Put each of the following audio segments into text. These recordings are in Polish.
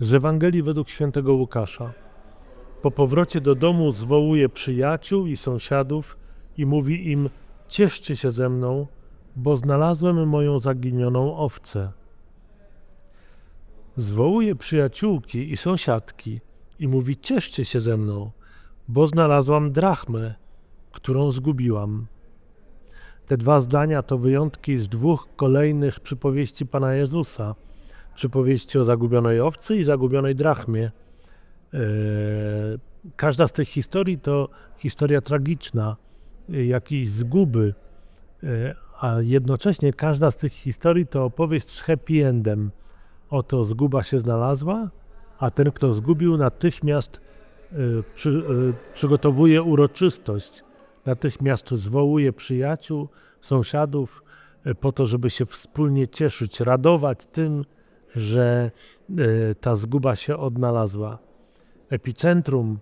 Z Ewangelii według świętego Łukasza. Po powrocie do domu zwołuje przyjaciół i sąsiadów i mówi im: Cieszcie się ze mną, bo znalazłem moją zaginioną owcę. Zwołuje przyjaciółki i sąsiadki i mówi: Cieszcie się ze mną, bo znalazłam drachmę, którą zgubiłam. Te dwa zdania to wyjątki z dwóch kolejnych przypowieści Pana Jezusa. Przypowieści o zagubionej owcy i zagubionej drachmie. Eee, Każda z tych historii to historia tragiczna, e, jakiejś zguby, e, a jednocześnie każda z tych historii to opowieść z happy endem. Oto zguba się znalazła, a ten, kto zgubił, natychmiast e, przy, e, przygotowuje uroczystość, natychmiast zwołuje przyjaciół, sąsiadów e, po to, żeby się wspólnie cieszyć, radować tym, że e, ta zguba się odnalazła. Epicentrum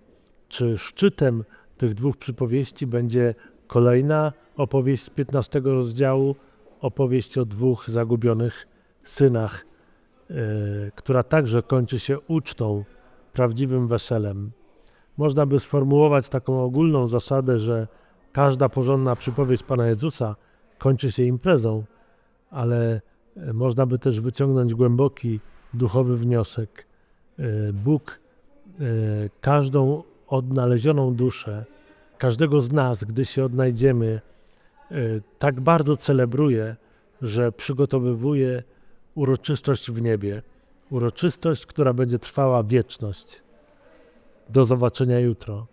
czy szczytem tych dwóch przypowieści będzie kolejna opowieść z 15 rozdziału, opowieść o dwóch zagubionych synach, e, która także kończy się ucztą, prawdziwym weselem. Można by sformułować taką ogólną zasadę, że każda porządna przypowieść Pana Jezusa kończy się imprezą, ale można by też wyciągnąć głęboki duchowy wniosek. E, Bóg e, każdą odnalezioną duszę, każdego z nas, gdy się odnajdziemy, e, tak bardzo celebruje, że przygotowywuje uroczystość w niebie. Uroczystość, która będzie trwała wieczność. Do zobaczenia jutro.